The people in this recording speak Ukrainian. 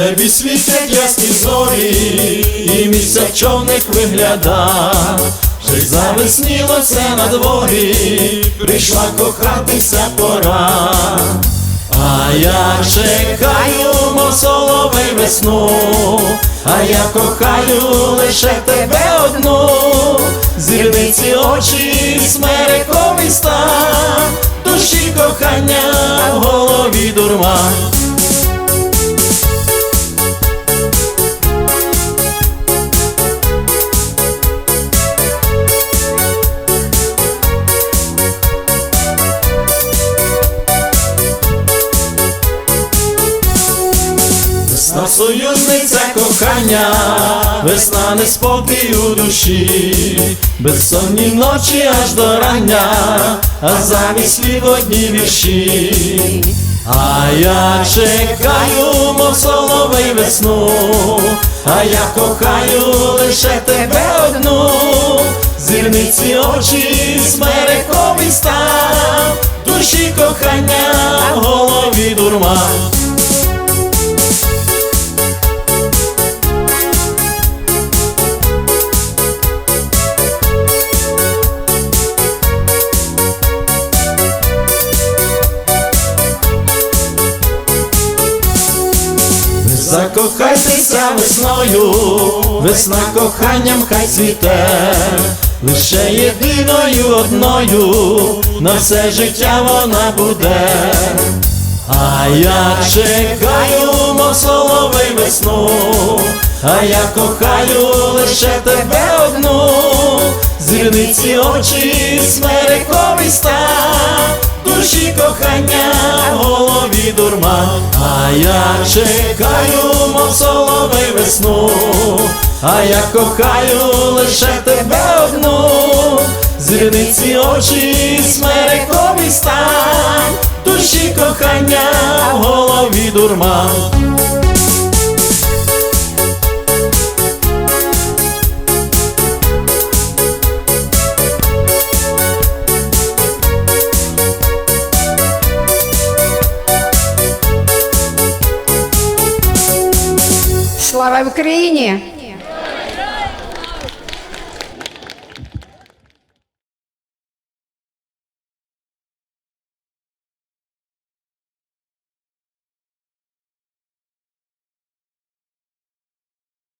небі світять ясні зорі, і місяць човник вигляда, вже завеснілося на дворі, прийшла кохатися пора. А я чекаю, мов соловей весну, а я кохаю лише тебе одну, зірниці очі, смерековий стан, душі кохання в голові дурман. Союзниця кохання, весна неспокій у душі, безсонні ночі аж до рання, а замість слів одні вірші. А я чекаю, мов соловей весну, а я кохаю лише тебе одну, зірниці очі, смерековий стан, душі кохання голові дурман. Закохайтеся весною, весна коханням хай цвіте, лише єдиною одною, на все життя вона буде. А я чекаю, мов весну, а я кохаю лише тебе одну, зірниці очі, смерековий стан, душі кохання в голові дурман. А я чекаю, мов соловей весну, а я кохаю лише тебе одну, зірниці очі, смерековий стан, душі кохання в голові дурман. Слава Україні!